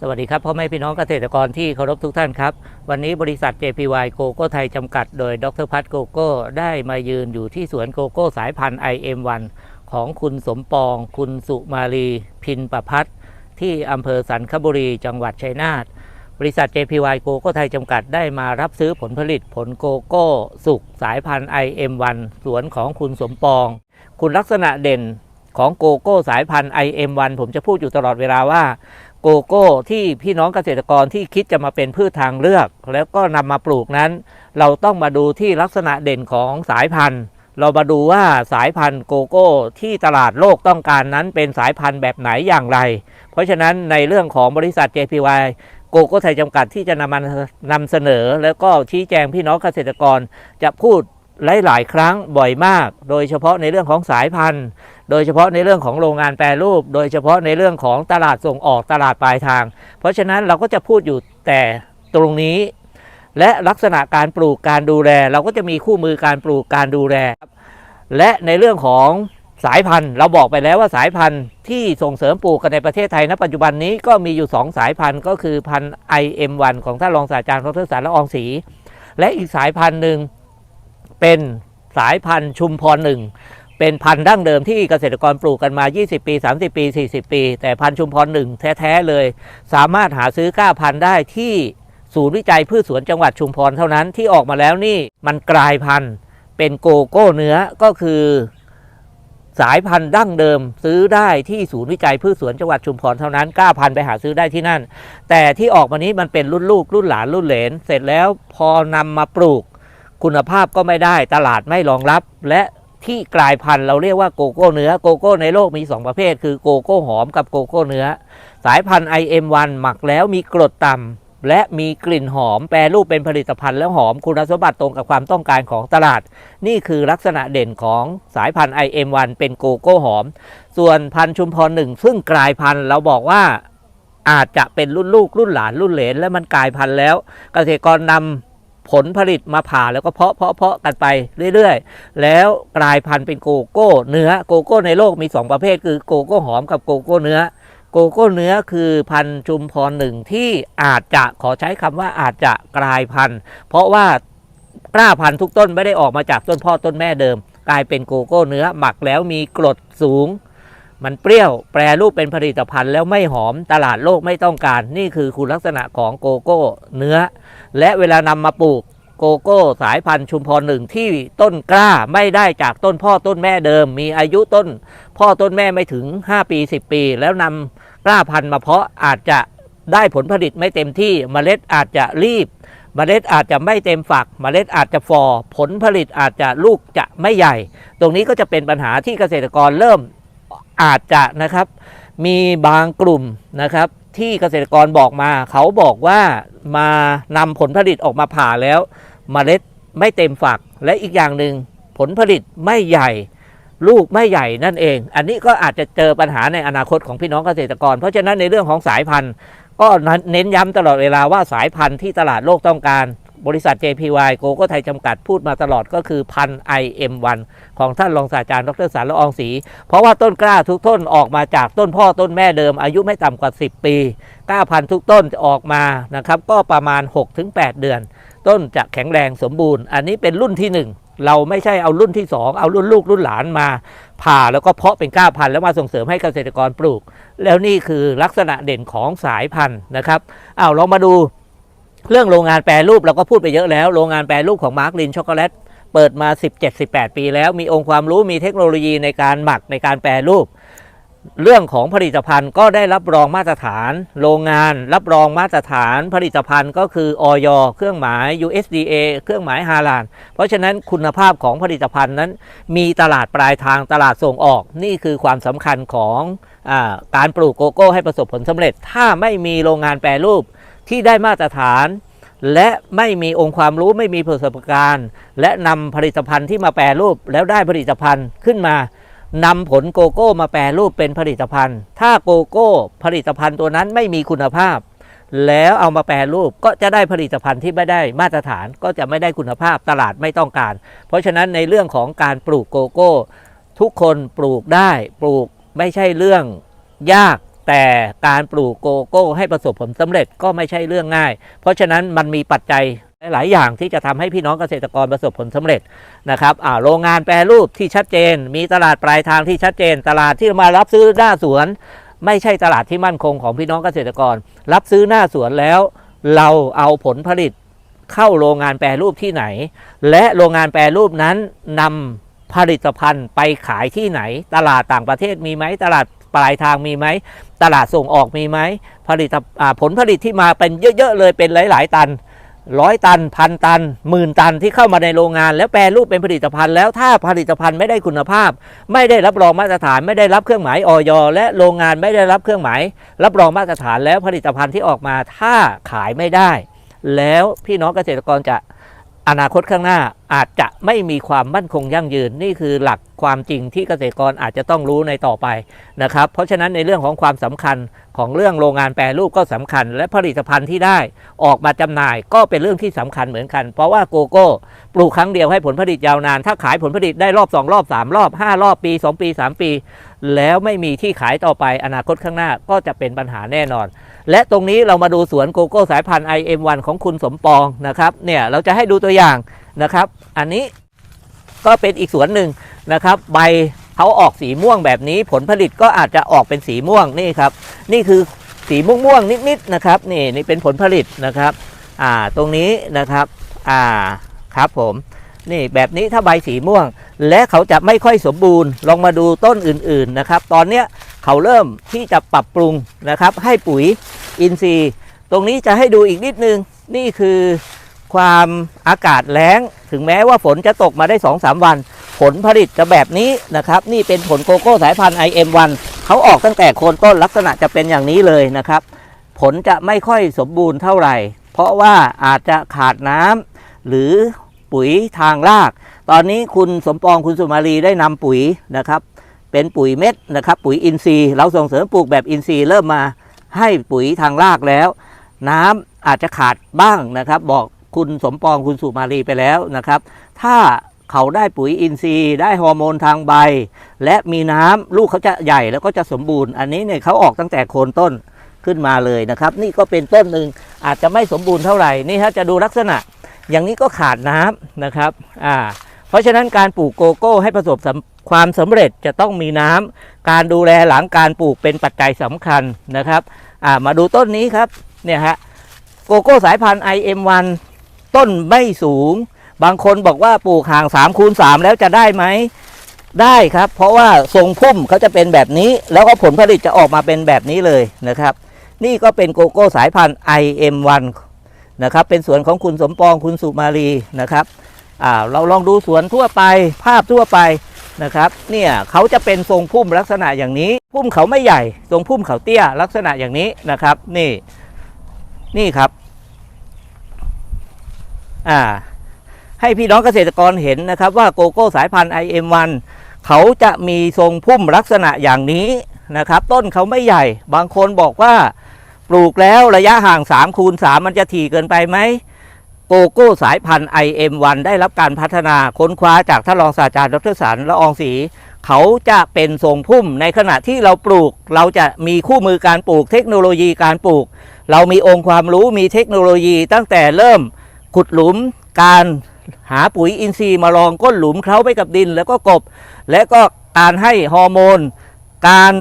สวัสดีครับพ่อแม่พี่น้องเกษตรกรที่เคารพทุกท่านครับ วันนี้บริษัท JPY โกโก้ไทยจำกัดโดยดรพัฒโกโก้ได้มายืนอยู่ที่สวนโกโก้สายพันธุ์ IM1 ของคุณสมปอง คุณสุมาลีพินประพัฒน์ที่อำเภอสันคบุรีจังหวัดชัยนาทบริษัท JPY โกโก้ไทยจำกัดได้มารับซื้อผลผลิตผลโกโก้สุกสายพันธุ์ IM1 สวนของคุณสมปอง คุณลักษณะเด่นของโกโก้สายพันธุ์ IM1 ผมจะพูดอยู่ตลอดเวลาว่า โกโก้ที่พี่น้องเกษตรกรที่คิดจะมาเป็นพืชทางเลือก แล้วก็นำมาปลูกนั้น เราต้องมาดูที่ลักษณะเด่นของสายพันธุ์ เรามาดูว่าสายพันธุ์โกโก้ที่ตลาดโลกต้องการนั้นเป็นสายพันธุ์แบบไหนอย่างไร เพราะฉะนั้นในเรื่องของบริษัท JPY โกโก้ไทยจำกัดที่จะนำมานำเสนอ แล้วก็ชี้แจงพี่น้องเกษตรกรจะพูดหลาย ๆ ครั้งบ่อยมาก โดยเฉพาะในเรื่องของสายพันธุ์ โดยเฉพาะในเรื่องของโรงงานแปรรูป โดยเฉพาะในเรื่องของตลาดส่งออกตลาดปลายทาง เพราะฉะนั้นเราก็จะพูดอยู่แต่ตรงนี้ และลักษณะการปลูกการดูแล เราก็จะมีคู่มือการปลูกการดูแล และในเรื่องของสายพันธุ์ เราบอกไปแล้วว่าสายพันธุ์ที่ส่งเสริมปลูกกันในประเทศไทยณปัจจุบันนี้ก็มีอยู่ 2 สายพันธุ์ก็คือพันธุ์ IM1 ของท่านรองศาสตราจารย์ดรสารละอองศรีและอีกสายพันธุ์หนึ่งเป็นสายพันธุ์ชุมพรหนึ่ง เป็นพันธุ์ดั้งเดิมที่เกษตรกรปลูกกันมา 20 ปี 30 ปี 40 ปี แต่พันธุ์ชุมพรหนึ่งแท้ ๆ เลย สามารถหาซื้อก้าพันธุ์ได้ที่ศูนย์วิจัยพืชสวนจังหวัดชุมพรเท่านั้นที่ออกมาแล้วนี่มันกลายพันธุ์เป็นโกโก้เนื้อก็คือสายพันธุ์ดั้งเดิมซื้อได้ที่ศูนย์วิจัยพืชสวนจังหวัดชุมพรเท่านั้นก้าพันธุ์ไปหาซื้อได้ที่นั่น แต่ที่ออกมานี้มันเป็นรุ่นลูกรุ่นหลานรุ่นเหลน เสร็จแล้วพอนำมาปลูก คุณภาพก็ไม่ได้ตลาดไม่รองรับ และ ที่กลายพันธุ์เราเรียกว่าโกโก้เนื้อโกโก้ในโลกมี 2 ประเภท คือโกโก้หอมกับโกโก้เนื้อ สายพันธุ์ IM1 หมักแล้วมีกรดต่ำและมีกลิ่นหอม แปรรูปเป็นผลิตภัณฑ์แล้วหอมคุณสมบัติตรงกับความต้องการของตลาด นี่คือลักษณะเด่นของสายพันธุ์ IM1 เป็นโกโก้หอม ส่วนพันธุ์ชุมพรหนึ่งซึ่งกลายพันธุ์เราบอกว่าอาจจะเป็นรุ่นลูกรุ่นหลานรุ่นเหลน และมันกลายพันธุ์แล้ว เกษตรกรนำ ผลผลิตมาผ่าแล้วก็เพาะเพาะเพาะกันไปเรื่อยๆ แล้วกลายพันธุ์เป็นโกโก้เนื้อโกโก้ในโลกมี 2 ประเภท คือโกโก้หอมกับโกโก้เนื้อโกโก้เนื้อคือพันธุ์ชุมพรหนึ่งที่อาจจะขอใช้คำว่าอาจจะกลายพันธุ์ เพราะว่ากล้าพันธุ์ทุกต้นไม่ได้ออกมาจากต้นพ่อต้นแม่เดิม กลายเป็นโกโก้เนื้อหมักแล้วมีกรดสูง มันเปรี้ยวแปรรูปเป็นผลิตภัณฑ์แล้วไม่หอมตลาดโลกไม่ต้องการ นี่คือคุณลักษณะของโกโก้เนื้อ และเวลานำมาปลูกโกโก้สายพันธุ์ชุมพรหนึ่งที่ต้นกล้าไม่ได้จากต้นพ่อต้นแม่เดิม มีอายุต้น พ่อต้นแม่ไม่ถึง 5 ปี 10 ปี แล้วนำกล้าพันธุ์มาเพาะอาจจะได้ผลผลิตไม่เต็มที่เมล็ดอาจจะรีบเมล็ดอาจจะไม่เต็มฝักเมล็ดอาจจะฟอผลผลิตอาจจะลูกจะไม่ใหญ่ ตรงนี้ก็จะเป็นปัญหาที่เกษตรกรเริ่มอาจจะนะครับ มีบางกลุ่มนะครับ ที่เกษตรกรบอกมา เขาบอกว่ามานำผลผลิตออกมาผ่าแล้วเมล็ดไม่เต็มฝัก และอีกอย่างหนึ่งผลผลิตไม่ใหญ่ ลูกไม่ใหญ่นั่นเอง อันนี้ก็อาจจะเจอปัญหาในอนาคตของพี่น้องเกษตรกร เพราะฉะนั้นในเรื่องของสายพันธุ์ ก็เน้นย้ำตลอดเวลาว่าสายพันธุ์ที่ตลาดโลกต้องการ บริษัท JPY โกโก้ไทยจำกัดพูดมาตลอดก็คือพัน IM1 ของท่านรองศาสตราจารย์ดรสารละอองศรีเพราะว่าต้นกล้าทุกต้นออกมาจากต้นพ่อต้นแม่เดิม อายุไม่ต่ำกว่า 10 ปีกล้าพันธุ์ทุกต้นจะออกมานะครับก็ประมาณ 6-8 เดือน ต้นจะแข็งแรงสมบูรณ์ อันนี้เป็นรุ่นที่ 1เราไม่ใช่เอารุ่นที่ 2 เอารุ่นลูกรุ่นหลานมาผ่าแล้วก็เพาะเป็นกล้าพันธุ์แล้วมาส่งเสริมให้เกษตรกรปลูก แล้วนี่คือลักษณะเด่นของสายพันธุ์นะครับอ้าวเรามาดู เรื่องโรงงานแปรรูปเราก็พูดไปเยอะแล้ว โรงงานแปรรูปของมาร์กลินช็อกโกแลตเปิดมา 17-18 ปีแล้วมีองค์ความรู้มีเทคโนโลยีในการหมักในการแปรรูป เรื่องของผลิตภัณฑ์ก็ได้รับรองมาตรฐาน โรงงานรับรองมาตรฐาน ผลิตภัณฑ์ก็คือออยเครื่องหมาย USDA เครื่องหมายฮาลานเพราะฉะนั้นคุณภาพของผลิตภัณฑ์นั้น มีตลาดปลายทางตลาดส่งออก นี่คือความสำคัญของอการปลูกโกโก้ให้ประสบผลสำเร็จ ถ้าไม่มีโรงงานแปรรูปที่ได้มาตรฐาน และไม่มีองค์ความรู้ไม่มีประสบการณ์ และนำผลิตภัณฑ์ที่มาแปรรูปแล้วได้ผลิตภัณฑ์ขึ้นมานำผลโกโก้มาแปรรูปเป็นผลิตภัณฑ์ ถ้าโกโก้ผลิตภัณฑ์ตัวนั้นไม่มีคุณภาพ แล้วเอามาแปรรูปก็จะได้ผลิตภัณฑ์ที่ไม่ได้มาตรฐานก็จะไม่ได้คุณภาพตลาดไม่ต้องการ เพราะฉะนั้นในเรื่องของการปลูกโกโก้ ทุกคนปลูกได้ปลูกไม่ใช่เรื่องยาก แต่การปลูกโกโก้ให้ประสบผลสำเร็จก็ไม่ใช่เรื่องง่าย เพราะฉะนั้นมันมีปัจจัยหลายอย่างที่จะทำให้พี่น้องเกษตรกรประสบผลสำเร็จนะครับโรงงานแปรรูปที่ชัดเจน มีตลาดปลายทางที่ชัดเจน ตลาดที่มารับซื้อหน้าสวน ไม่ใช่ตลาดที่มั่นคงของพี่น้องเกษตรกร รับซื้อหน้าสวนแล้ว เราเอาผลผลิตเข้าโรงงานแปรรูปที่ไหน และโรงงานแปรรูปนั้นนำผลิตภัณฑ์ไปขายที่ไหน ตลาดต่างประเทศมีไหมตลาด ปลายทางมีไหม ตลาดส่งออกมีไหมผลิตผลผลิตที่มาเป็นเยอะ ๆ เลยเป็นหลาย ๆ ตันร้อยตันพันตันหมื่นตันที่เข้ามาในโรงงาน แล้วแปรรูปเป็นผลิตภัณฑ์แล้วถ้าผลิตภัณฑ์ไม่ได้คุณภาพ ไม่ได้รับรองมาตรฐาน ไม่ได้รับเครื่องหมายออยและโรงงานไม่ได้รับเครื่องหมาย รับรองมาตรฐานแล้วผลิตภัณฑ์ที่ออกมาถ้าขายไม่ได้ แล้วพี่น้องเกษตรกรจะ อนาคตข้างหน้าอาจจะไม่มีความมั่นคงยั่งยืนนี่คือหลักความจริงที่เกษตรกรอาจจะต้องรู้ในต่อไปนะครับ เพราะฉะนั้นในเรื่องของความสำคัญ ของเรื่องโรงงานแปรรูปก็สำคัญ และผลิตภัณฑ์ที่ได้ออกมาจำหน่ายก็เป็นเรื่องที่สำคัญเหมือนกัน เพราะว่าโกโก้ ปลูกครั้งเดียวให้ผลผลิตยาวนาน ถ้าขายผลผลิตได้รอบ 2 รอบ 3 รอบ 5 รอบปี 2 ปี 3 ปี แล้วไม่มีที่ขายต่อไปอนาคตข้างหน้าก็จะเป็นปัญหาแน่นอน และตรงนี้เรามาดูสวนโกโก้สายพันธุ์ IM1 ของคุณสมปองนะครับเนี่ยเราจะให้ดูตัวอย่างนะครับ อันนี้ก็เป็นอีกสวนหนึ่งนะครับ ใบ เขาออกสีม่วงแบบนี้ผลผลิตก็อาจจะออกเป็นสีม่วงนี่ครับ นี่คือสีม่วงม่วงๆนิดๆนะครับนี่นี่เป็นผลผลิตนะครับอ่าตรงนี้นะครับอ่าครับผมนี่แบบนี้ถ้าใบสีม่วง และเขาจะไม่ค่อยสมบูรณ์ ลองมาดูต้นอื่นๆนะครับ ตอนเนี้ยเขาเริ่มที่จะปรับปรุงนะครับ ให้ปุ๋ยอินทรีย์ ตรงนี้จะให้ดูอีกนิดนึงนี่คือ ความอากาศแล้ง ถึงแม้ว่าฝนจะตกมาได้ 2-3 วัน ผลผลิตจะแบบนี้นะครับ นี่เป็นผลโกโก้สายพันธุ์ IM1 เขาออกตั้งแต่โคนต้นลักษณะจะเป็นอย่างนี้เลยนะครับ ผลจะไม่ค่อยสมบูรณ์เท่าไหร่ เพราะว่าอาจจะขาดน้ำหรือปุ๋ยทางราก ตอนนี้คุณสมปองคุณสุมาลีได้นำปุ๋ยนะครับ เป็นปุ๋ยเม็ดนะครับ ปุ๋ยอินทรีย์ เราส่งเสริมปลูกแบบอินทรีย์เริ่มมาให้ปุ๋ยทางรากแล้ว น้ำอาจจะขาดบ้างนะครับ บอก คุณสมปองคุณสุมาลีไปแล้วนะครับ ถ้าเขาได้ปุ๋ยอินทรีย์ ได้ฮอร์โมนทางใบ และมีน้ำลูกเขาจะใหญ่แล้วก็จะสมบูรณ์ อันนี้เนี่ยเขาออกตั้งแต่โคนต้นขึ้นมาเลยนะครับ นี่ก็เป็นต้นหนึ่งอาจจะไม่สมบูรณ์เท่าไหร่นี่ฮะจะดูลักษณะ อย่างนี้ก็ขาดน้ำนะครับอ่าเพราะฉะนั้นการปลูกโกโก้ให้ประสบความสำเร็จจะต้องมีน้ำการดูแลหลังการปลูกเป็นปัจจัยสำคัญนะครับอ่ามาดูต้นนี้ครับเนี่ยฮะโกโก้สายพันธุ์ IM1 ต้นไม่สูง บางคนบอกว่าปลูกห่าง3คูณ3แล้วจะได้ไหม ได้ครับ เพราะว่าทรงพุ่มเขาจะเป็นแบบนี้ แล้วก็ผลผลิตจะออกมาเป็นแบบนี้เลยนะครับ นี่ก็เป็นโกโก้สายพันธุ์ IM1 นะครับ เป็นสวนของคุณสมปองคุณสุมาลีนะครับเราลองดูสวนทั่วไปภาพทั่วไปนะครับ เนี่ยเขาจะเป็นทรงพุ่มลักษณะอย่างนี้ พุ่มเขาไม่ใหญ่ ทรงพุ่มเขาเตี้ยลักษณะอย่างนี้นะครับ นี่ นี่ครับ อ่าให้พี่น้องเกษตรกรเห็นนะครับว่าโกโก้สายพันธุ์ IM1 เขาจะมีทรงพุ่มลักษณะอย่างนี้นะครับ ต้นเขาไม่ใหญ่ บางคนบอกว่าปลูกแล้วระยะห่าง3คูณ3มันจะถี่เกินไปไหมโกโก้สายพันธุ์ IM1 ได้รับการพัฒนาค้นคว้าจากท่านรองศาสตราจารย์ดรสันละอองศรีเขาจะเป็นทรงพุ่มในขณะที่เราปลูก เราจะมีคู่มือการปลูกเทคโนโลยีการปลูก เรามีองค์ความรู้มีเทคโนโลยีตั้งแต่เริ่ม ขุดหลุมการหาปุ๋ยอินทรีย์มาลองก้นหลุมเคล้าไปกับดิน แล้วก็กบ และก็การให้ฮอร์โมน การ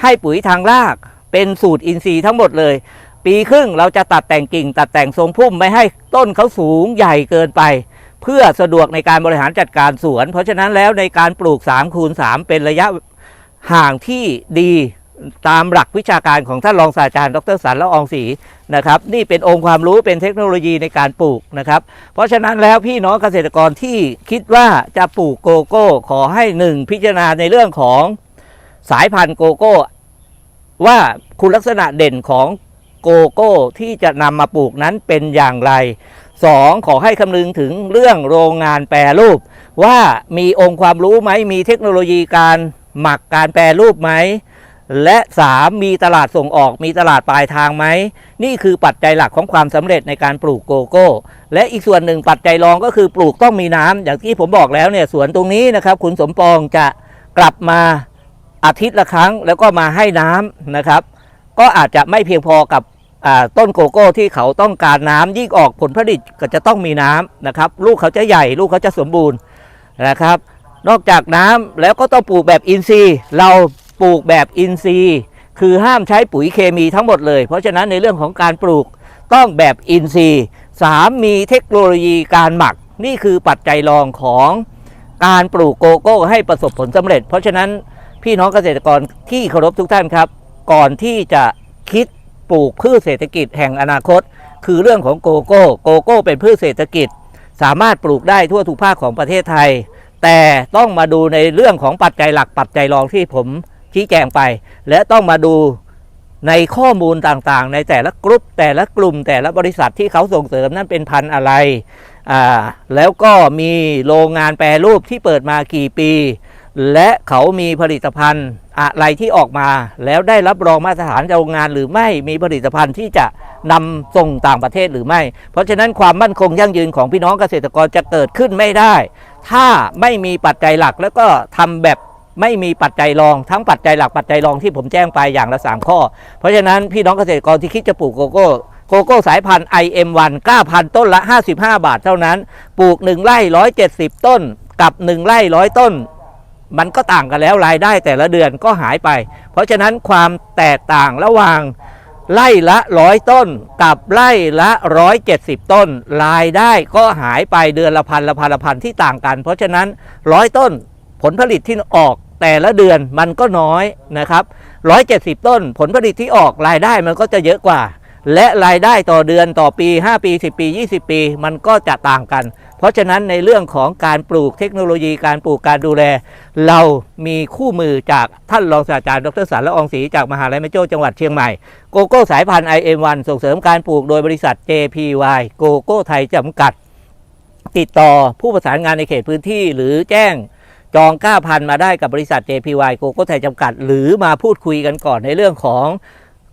ให้ปุ๋ยทางราก เป็นสูตรอินทรีย์ทั้งหมดเลย ปีครึ่งเราจะตัดแต่งกิ่ง ตัดแต่งทรงพุ่มไม่ให้ต้นเขาสูงใหญ่เกินไป เพื่อสะดวกในการบริหารจัดการสวน เพราะฉะนั้นแล้วในการปลูก3คูณ3เป็นระยะห่างที่ดี ตามหลักวิชาการของท่านรองศาสตราจารย์ดรสันละอองศรีนะครับนี่เป็นองค์ความรู้เป็นเทคโนโลยีในการปลูกนะครับ เพราะฉะนั้นแล้วพี่น้องเกษตรกรที่คิดว่าจะปลูกโกโก้ขอให้หนึ่งพิจารณาในเรื่องของสายพันธุ์โกโก้ ว่าคุณลักษณะเด่นของโกโก้ที่จะนำมาปลูกนั้นเป็นอย่างไร 2. ขอให้คำนึงถึงเรื่องโรงงานแปรรูป ว่ามีองค์ความรู้ไหมมีเทคโนโลยีการหมักการแปรรูปไหม และ 3. มีตลาดส่งออกมีตลาดปลายทางไหม นี่คือปัจจัยหลักของความสำเร็จในการปลูกโกโก้ และอีกส่วนหนึ่งปัจจัยรองก็คือปลูกต้องมีน้ำอย่างที่ผมบอกแล้วเนี่ยสวนตรงนี้นะครับ คุณสมปองจะกลับมาอาทิตย์ละครั้ง แล้วก็มาให้น้ำนะครับ ก็อาจจะไม่เพียงพอกับต้นโกโก้ที่เขาต้องการน้ำยิ่งออกผลผลิตก็จะต้องมีน้ำนะครับ ลูกเขาจะใหญ่ ลูกเขาจะสมบูรณ์นะครับ นอกจากน้ำแล้วก็ต้องปลูกแบบอินทรีย์เรา ปลูกแบบอินทรีย์ คือห้ามใช้ปุ๋ยเคมีทั้งหมดเลย เพราะฉะนั้นในเรื่องของการปลูกต้องแบบอินทรีย์สามมีเทคโนโลยีการหมัก นี่คือปัจจัยรองของการปลูกโกโก้ให้ประสบผลสำเร็จ เพราะฉะนั้นพี่น้องเกษตรกรที่เคารพทุกท่านครับ ก่อนที่จะคิดปลูกพืชเศรษฐกิจแห่งอนาคต คือเรื่องของโกโก้ โกโก้เป็นพืชเศรษฐกิจ สามารถปลูกได้ทั่วทุกภาคของประเทศไทย แต่ต้องมาดูในเรื่องของปัจจัยหลักปัจจัยรองที่ผม ชี้แจงไป และต้องมาดูในข้อมูลต่างๆ ในแต่ละกลุ่มแต่ละกลุ่มแต่ละบริษัทที่เขาส่งเสริมนั้นเป็นพันอะไรอ่าแล้วก็มีโรงงานแปรรูปที่เปิดมากี่ปี และเขามีผลิตภัณฑ์อะไรที่ออกมา แล้วได้รับรองมาตรฐานโรงงานหรือไม่มีผลิตภัณฑ์ที่จะนำส่งต่างประเทศหรือไม่ เพราะฉะนั้นความมั่นคงยั่งยืนของพี่น้องเกษตรกรจะเกิดขึ้นไม่ได้ ถ้าไม่มีปัจจัยหลักแล้วก็ทำแบบ ไม่มีปัจจัยรองทั้งปัจจัยหลักปัจจัยรองที่ผมแจ้งไปอย่างละ 3 ข้อ เพราะฉะนั้นพี่น้องเกษตรกรที่คิดจะปลูกโกโก้โกโก้สายพันธุ์ IM1 กล้าพันต้นละ 55 บาทเท่านั้น ปลูก 1 ไร่ 170 ต้น กับ 1 ไร่ร้อยต้น มันก็ต่างกันแล้วรายได้แต่ละเดือนก็หายไป เพราะฉะนั้นความแตกต่างระหว่างไร่ละร้อยต้น กับไร่ละร้อยเจ็ดสิบต้น รายได้ก็หายไปเดือนละพันละพันละพันที่ต่างกัน เพราะฉะนั้นร้อยต้นผลผลิตที่ออก แต่ละเดือนมันก็น้อยนะครับร้อยเจ็ดสิบต้นผลผลิตที่ออกรายได้มันก็จะเยอะกว่า และรายได้ต่อเดือนต่อปี 5 ปี 10 ปี 20 ปี มันก็จะต่างกัน เพราะฉะนั้นในเรื่องของการปลูกเทคโนโลยีการปลูกการดูแล เรามีคู่มือจากท่านรองศาสตราจารย์ดรสารละอองศรีจากมหาลัยแม่โจ้จังหวัดเชียงใหม่โกโก้สายพันธุ์ IM1 ส่งเสริมการปลูกโดยบริษัท JPY โกโก้ไทยจำกัด ติดต่อผู้ประสานงานในเขตพื้นที่หรือแจ้ง จอง 9,000 มาได้กับบริษัท JPY โกโก้ไทยจำกัด หรือมาพูดคุยกันก่อนในเรื่องของ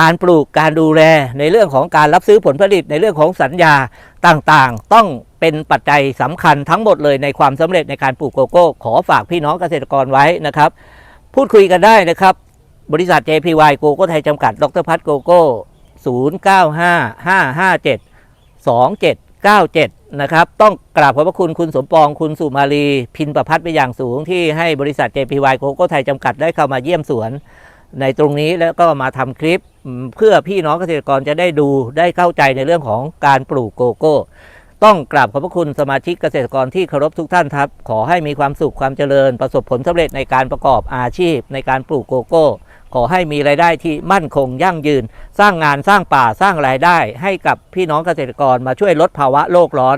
การปลูกการดูแลในเรื่องของการรับซื้อผลผลิตในเรื่องของสัญญาต่างๆ ต้องเป็นปัจจัยสำคัญทั้งหมดเลยในความสำเร็จในการปลูกโกโก้ ขอฝากพี่น้องเกษตรกรไว้นะครับ พูดคุยกันได้นะครับ บริษัท JPY โกโก้ไทยจำกัด ดรพัฒน์โกโก้ 97 นะครับ ต้องกราบขอบพระคุณคุณสมปองคุณสุมาลี พินประพัฒน์ไปอย่างสูงที่ให้บริษัท JPY โกโก้ไทยจำกัดได้เข้ามาเยี่ยมสวน ในตรงนี้แล้วก็มาทำคลิป เพื่อพี่น้องเกษตรกรจะได้ดูได้เข้าใจในเรื่องของการปลูกโกโก้ ต้องกราบขอบพระคุณสมาชิกเกษตรกรที่เคารพทุกท่านครับ ขอให้มีความสุขความเจริญประสบผลสำเร็จในการประกอบอาชีพในการปลูกโกโก้ ขอให้มีรายได้ที่มั่นคงยั่งยืน สร้างงานสร้างป่าสร้างรายได้ ให้กับพี่น้องเกษตรกรมาช่วยลดภาวะโลกร้อน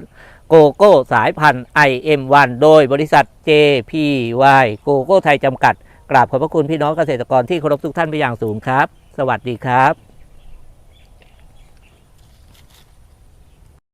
โกโก้สายพันธุ์ IM1 โดยบริษัท JPY โกโก้ไทยจำกัด กราบขอบพระคุณพี่น้องเกษตรกรที่เคารพทุกท่านไปอย่างสูงครับ สวัสดีครับ